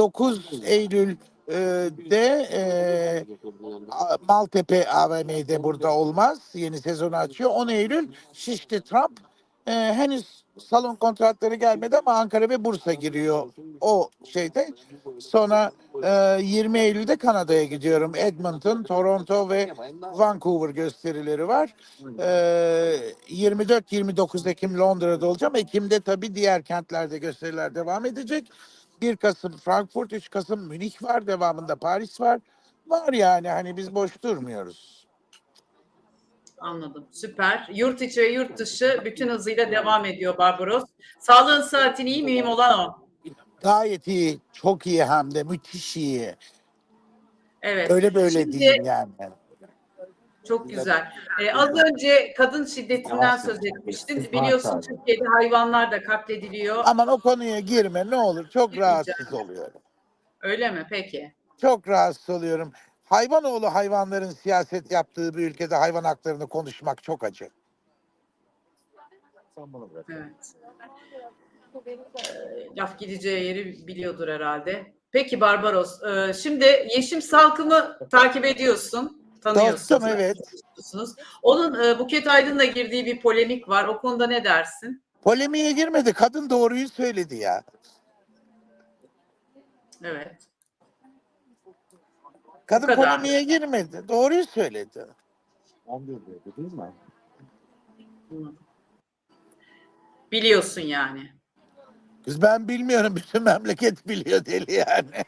9 Eylül'de e, A- Maltepe AVM'de burada olmaz. Yeni sezonu açıyor. 10 Eylül Şişli Trump. E, henüz salon kontratları gelmedi ama Ankara ve Bursa giriyor o şeyde. Sonra e, 20 Eylül'de Kanada'ya gidiyorum. Edmonton, Toronto ve Vancouver gösterileri var. E, 24-29 Ekim Londra'da olacağım. Ekim'de tabii diğer kentlerde gösteriler devam edecek. 1 Kasım Frankfurt, 3 Kasım Münih var. Devamında Paris var. Var yani hani biz boş durmuyoruz. Anladım. Süper. Yurt içi ve yurt dışı bütün hızıyla devam ediyor Barbaros. Sağlığın saatin iyi mühim olan o. Gayet iyi, çok iyi hem de müthiş iyi. Evet. Öyle böyle Şimdi- değil yani. Çok güzel. Ee, az önce kadın şiddetinden söz etmiştin. Biliyorsun Türkiye'de hayvanlar da katlediliyor. Aman o konuya girme ne olur. Çok rahatsız oluyorum. Öyle mi? Peki. Çok rahatsız oluyorum. Hayvanoğlu hayvanların siyaset yaptığı bir ülkede hayvan haklarını konuşmak çok acı. Evet. Ee, laf gideceği yeri biliyordur herhalde. Peki Barbaros. e, şimdi Yeşim Salkım'ı takip ediyorsun. Tanıyorsun. Dostum, evet. tanıyorsunuz. Onun e, Buket Aydın'la girdiği bir polemik var. O konuda ne dersin? Polemiğe girmedi. Kadın doğruyu söyledi ya. Evet. Kadın Bu kadar. polemiğe girmedi. Doğruyu söyledi. 11 dedi değil mi? Biliyorsun yani. Kız ben bilmiyorum. Bütün memleket biliyor deli yani.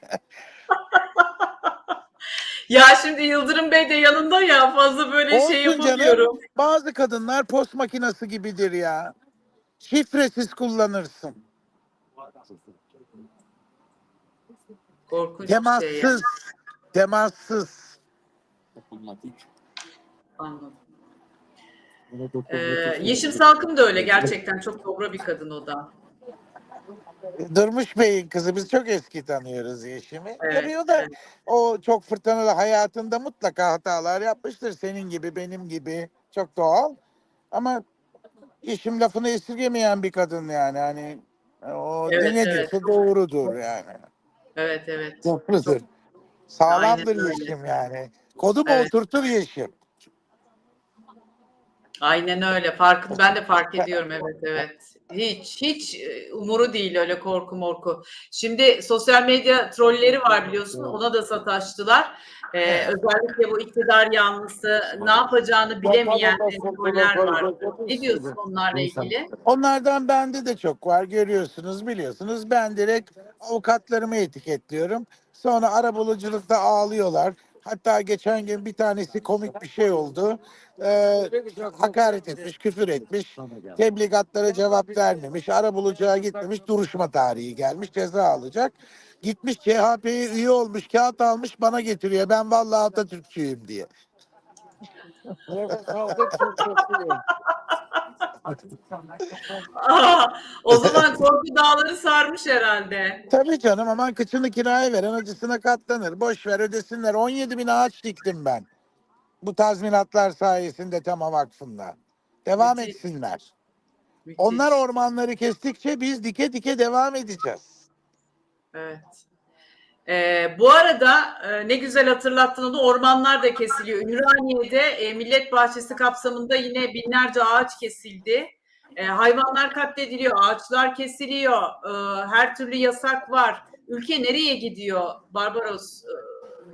Ya şimdi Yıldırım Bey de yanında ya fazla böyle şey Olsun canım. yapamıyorum. Bazı kadınlar post makinesi gibidir ya. Şifresiz kullanırsın. Korkunç bir şey ya. Temassız. Temassız. Anladım. Ee. Yeşim Salkım da öyle gerçekten çok dobra bir kadın o da. Durmuş Bey'in kızı. Biz çok eski tanıyoruz Yeşim'i. Evet, Görüyor da evet. o çok fırtınalı hayatında mutlaka hatalar yapmıştır. Senin gibi, benim gibi. Çok doğal. Ama Yeşim lafını esirgemeyen bir kadın yani. Hani o Evet, ne evet. doğrudur yani. Evet evet. Doğrudur. Sağlamdır Aynen öyle. Yeşim yani. Kodum Evet. oturtur Yeşim. Aynen öyle. Farkı ben de fark ediyorum evet evet. Hiç hiç e, umuru değil öyle korku morku. Şimdi sosyal medya trolleri var biliyorsun. Ona da sataştılar. Ee, özellikle bu iktidar yanlısı ne yapacağını bilemeyen troller var. Ne diyorsun onlarla ilgili? Onlardan bende de çok var görüyorsunuz biliyorsunuz. Ben direkt avukatlarımı etiketliyorum. Sonra arabuluculukta ağlıyorlar. Hatta geçen gün bir tanesi komik bir şey oldu. Ee, hakaret etmiş, küfür etmiş. Tebligatlara cevap vermemiş. Arabulucuğa gitmemiş. Duruşma tarihi gelmiş. Ceza alacak. Gitmiş CHP'ye üye olmuş. Kağıt almış bana getiriyor. Ben vallahi Atatürkçüyüm diye. Aa, o zaman korku dağları sarmış herhalde. Tabii canım aman kıçını kiraya veren acısına katlanır. Boş ver ödesinler. 17 bin ağaç diktim ben. Bu tazminatlar sayesinde Tema Vakfı'nda. Devam Müthiş. etsinler. Müthiş. Onlar ormanları kestikçe biz dike dike devam edeceğiz. Evet. Ee, bu arada e, ne güzel hatırlattın onu ormanlar da kesiliyor. Ümraniye'de e, Millet Bahçesi kapsamında yine binlerce ağaç kesildi. E, hayvanlar katlediliyor, ağaçlar kesiliyor. E, her türlü yasak var. Ülke nereye gidiyor Barbaros? E,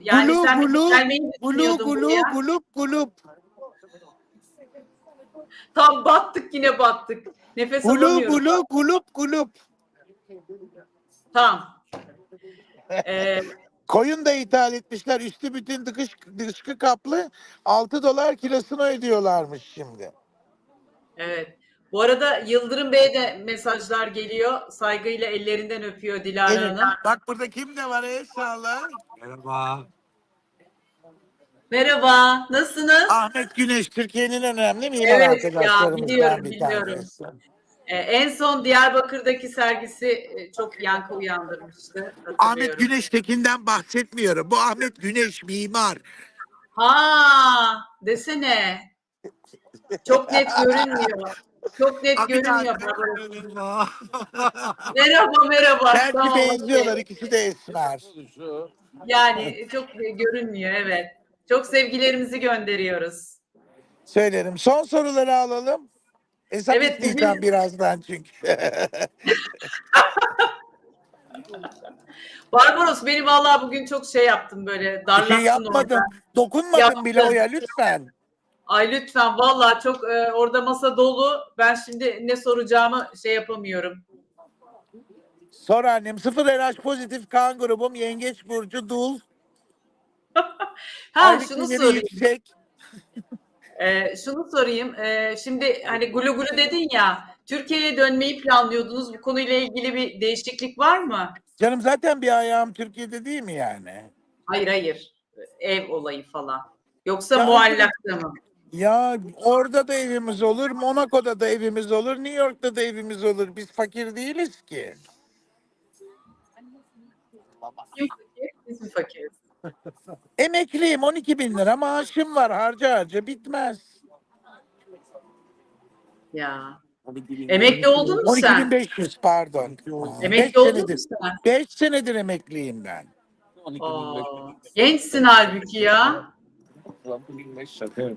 yani Gulu, sen gulu, gelmeyi Gulu düşünüyordun gulu buraya. gulup gulup. Tam battık yine battık. Nefes Gulu alamıyorum. gulu gulup gulup. Tamam. Ee, Koyun da ithal etmişler. Üstü bütün dışkı, dışkı kaplı. 6 dolar kilosunu ödüyorlarmış şimdi. Evet. Bu arada Yıldırım Bey'e de mesajlar geliyor. Saygıyla ellerinden öpüyor Dilara Gelin. Hanım. Bak burada kim de var el sağla. Merhaba. Merhaba, nasılsınız? Ahmet Güneş Türkiye'nin en önemli mimar Evet ya, biliyorum, biliyorum. Ee, en son Diyarbakır'daki sergisi e, çok yankı uyandırmıştı. Ahmet hatırlıyorum. Güneş Tekin'den bahsetmiyorum. Bu Ahmet Güneş mimar. Ha, desene. Çok net görünmüyor. Çok net Abi görünüyor. Merhaba. Merhaba merhaba. Tamam, benziyorlar ikisi de esmer. Yani çok görünmüyor evet. Çok sevgilerimizi gönderiyoruz. Söylerim. Son soruları alalım. Hesap Evet, isteyeceğim bugün- birazdan çünkü. Barbaros beni vallahi bugün çok şey yaptım böyle Bir darlattın şey yapmadım. orada. Dokunmadım Yaptın. bile oya lütfen. Ay lütfen vallahi çok e, orada masa dolu. Ben şimdi ne soracağımı şey yapamıyorum. Sor annem. Sıfır RH pozitif kan grubum. Yengeç burcu dul. Ha Aylık şunu sorayım. yüksek. E, şunu sorayım. E, şimdi hani gulu gulu dedin ya. Türkiye'ye dönmeyi planlıyordunuz. Bu konuyla ilgili bir değişiklik var mı? Canım zaten bir ayağım Türkiye'de değil mi yani? Hayır hayır. Ev olayı falan. Yoksa Ya- muallakta mı? Ya orada da evimiz olur, Monaco'da da evimiz olur, New York'ta da evimiz olur. Biz fakir değiliz ki. Kim fakir? Biz mi fakiriz? Emekliyim 12 bin lira maaşım var harca harca bitmez. Ya. Emekli oldun mu 12 sen? bin 500 pardon. Emekli Beş oldun mu senedir, sen? 5 senedir emekliyim ben. Aa, gençsin halbuki ya.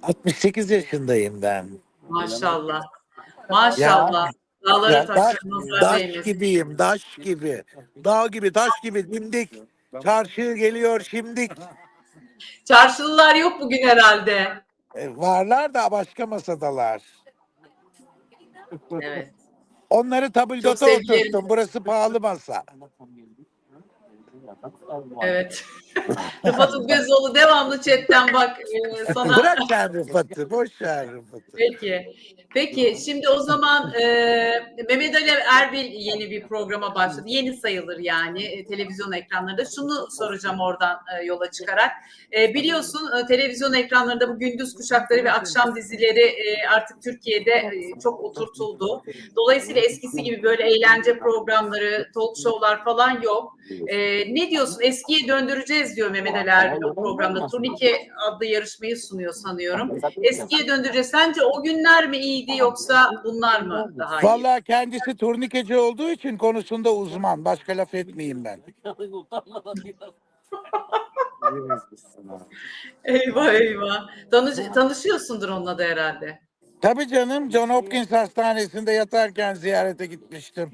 68 yaşındayım ben. Maşallah. Maşallah. Dağlara Ya, daş değmesin. gibiyim, daş gibi. Dağ gibi, taş gibi dimdik. Çarşı geliyor şimdik. Çarşılılar yok bugün herhalde. E, varlar da başka masadalar. Evet. Onları tabldota Çok sevgilerim. oturttum. Burası pahalı masa. Evet. Rıfat Ugözoğlu devamlı chatten bak e, sana. Bırak sen Rıfat'ı. Boş ver Rıfat'ı. Peki. Peki şimdi o zaman e, Mehmet Ali Erbil yeni bir programa başladı. Yeni sayılır yani e, televizyon ekranlarında. Şunu soracağım oradan e, yola çıkarak. E, biliyorsun e, televizyon ekranlarında bu gündüz kuşakları ve akşam dizileri e, artık Türkiye'de e, çok oturtuldu. Dolayısıyla eskisi gibi böyle eğlence programları, talk show'lar falan yok. E, ne diyorsun? Eskiye döndüreceğiz diyor Mehmet Ali Erbil o programda. Turnike adlı yarışmayı sunuyor sanıyorum. Eskiye döndüreceğiz. Sence o günler mi iyiydi yoksa bunlar mı daha iyi? Vallahi kendisi turnikeci olduğu için konusunda uzman. Başka laf etmeyeyim ben. Eyvah eyvah. Tanış, tanışıyorsundur onunla da herhalde. Tabii canım John Hopkins Hastanesi'nde yatarken ziyarete gitmiştim.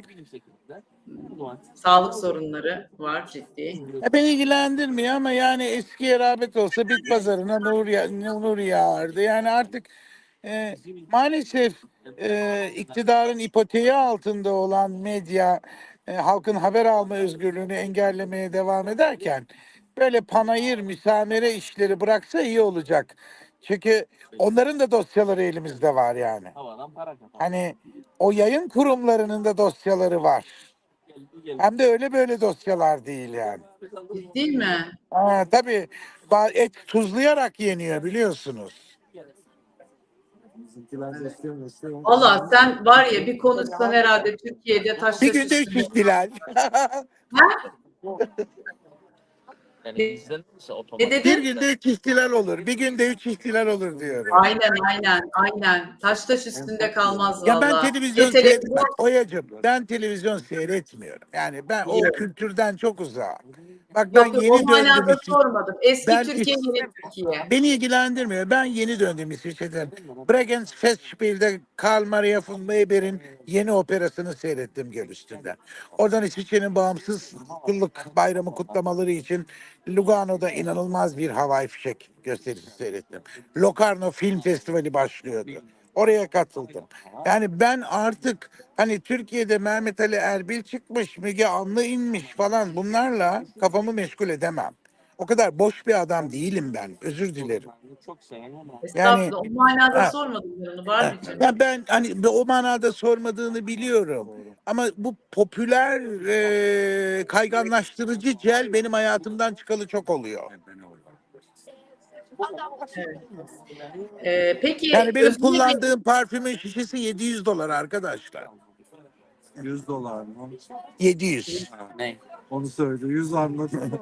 Sağlık sorunları var ciddi. E beni ilgilendirmiyor ama yani eskiye rağbet olsa bit pazarına nur, ya, nur yağardı. Yani artık e, maalesef e, iktidarın ipoteği altında olan medya e, halkın haber alma özgürlüğünü engellemeye devam ederken böyle panayır, müsamere işleri bıraksa iyi olacak. Çünkü onların da dosyaları elimizde var yani. Hani o yayın kurumlarının da dosyaları var. Hem de öyle böyle dosyalar değil yani. Değil mi? Ha, tabii ba- et tuzlayarak yeniyor biliyorsunuz. Valla sen var ya bir konuşsan herhalde Türkiye'de taş Bir günde üç ihtilal. Ne bir dedin? günde üç ihtilal olur. Bir günde üç ihtilal olur diyorum. Aynen aynen aynen. Taş taş üstünde kalmaz valla. Ya ben televizyon televizyon seyretmiyorum. Oyacım ben televizyon seyretmiyorum. Yani ben o kültürden çok uzağım. Bak ben Yok yok yeni döndüm. sormadım. Eski Ben Türkiye yeni Türkiye. Beni ilgilendirmiyor. Ben yeni döndüm İsviçre'den. Bregenz Festspiel'de Karl Maria von Weber'in yeni operasını seyrettim göl üstünde. Oradan İsviçre'nin bağımsız yıllık bayramı kutlamaları için Lugano'da inanılmaz bir havai fişek gösterisi seyrettim. Locarno Film Festivali başlıyordu. Oraya katıldım. Yani ben artık hani Türkiye'de Mehmet Ali Erbil çıkmış, Müge Anlı inmiş falan bunlarla kafamı meşgul edemem. O kadar boş bir adam değilim ben. Özür dilerim. Estağfurullah. o manada Ha. sormadım onu. Var mı canım? Ya ben hani o manada sormadığını biliyorum. Ama bu popüler e, kayganlaştırıcı cel benim hayatımdan çıkalı çok oluyor. Ee, peki Yani benim Özgür Bey- kullandığım parfümün şişesi 700 dolar arkadaşlar. 100 dolar mı? 700. Ne? Onu söyledi. 100 anladım.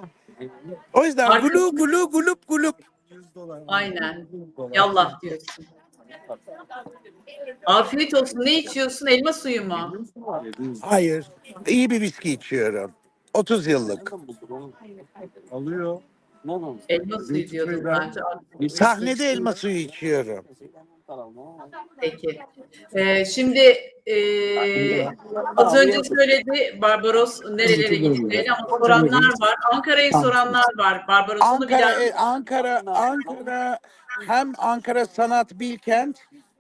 O yüzden Arka- gulu gulu gulup gulup. 100 dolar. Aynen. Yallah diyorsun. Afiyet olsun. Ne içiyorsun? Elma suyu mu? 700 Hayır. iyi bir viski içiyorum. 30 yıllık. alıyor. Elma suyu diyordum bence. Sahnede elma suyu içiyorum. Peki. Ee, şimdi e, az önce söyledi Barbaros nerelere gideceğini ama soranlar var. Ankara'yı soranlar var. Barbaros'unu bir Ankara, daha e, Ankara, Ankara hem Ankara Sanat Bilkent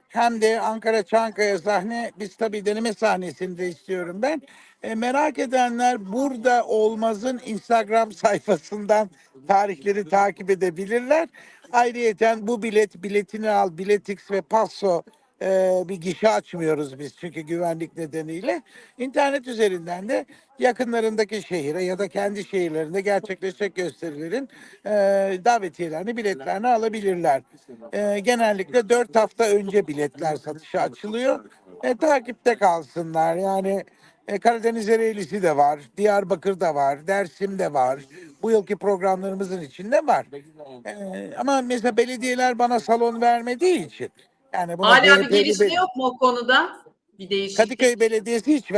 hem de Ankara Çankaya sahne. Biz tabii deneme sahnesinde istiyorum ben. E, merak edenler burada olmazın Instagram sayfasından tarihleri takip edebilirler. Ayrıyeten bu bilet, biletini al, Biletix ve Passo e, bir gişe açmıyoruz biz çünkü güvenlik nedeniyle. İnternet üzerinden de yakınlarındaki şehire ya da kendi şehirlerinde gerçekleşecek gösterilerin e, davetiyelerini, biletlerini alabilirler. E, genellikle 4 hafta önce biletler satışa açılıyor. E, takipte kalsınlar. Yani e, Karadeniz Ereğlisi de var, Diyarbakır'da var, Dersim'de var. Bu yılki programlarımızın içinde var. E, ama mesela belediyeler bana salon vermediği için yani buna hala bir gelişme yok mu o konuda? Bir değişiklik. Kadıköy Belediyesi hiç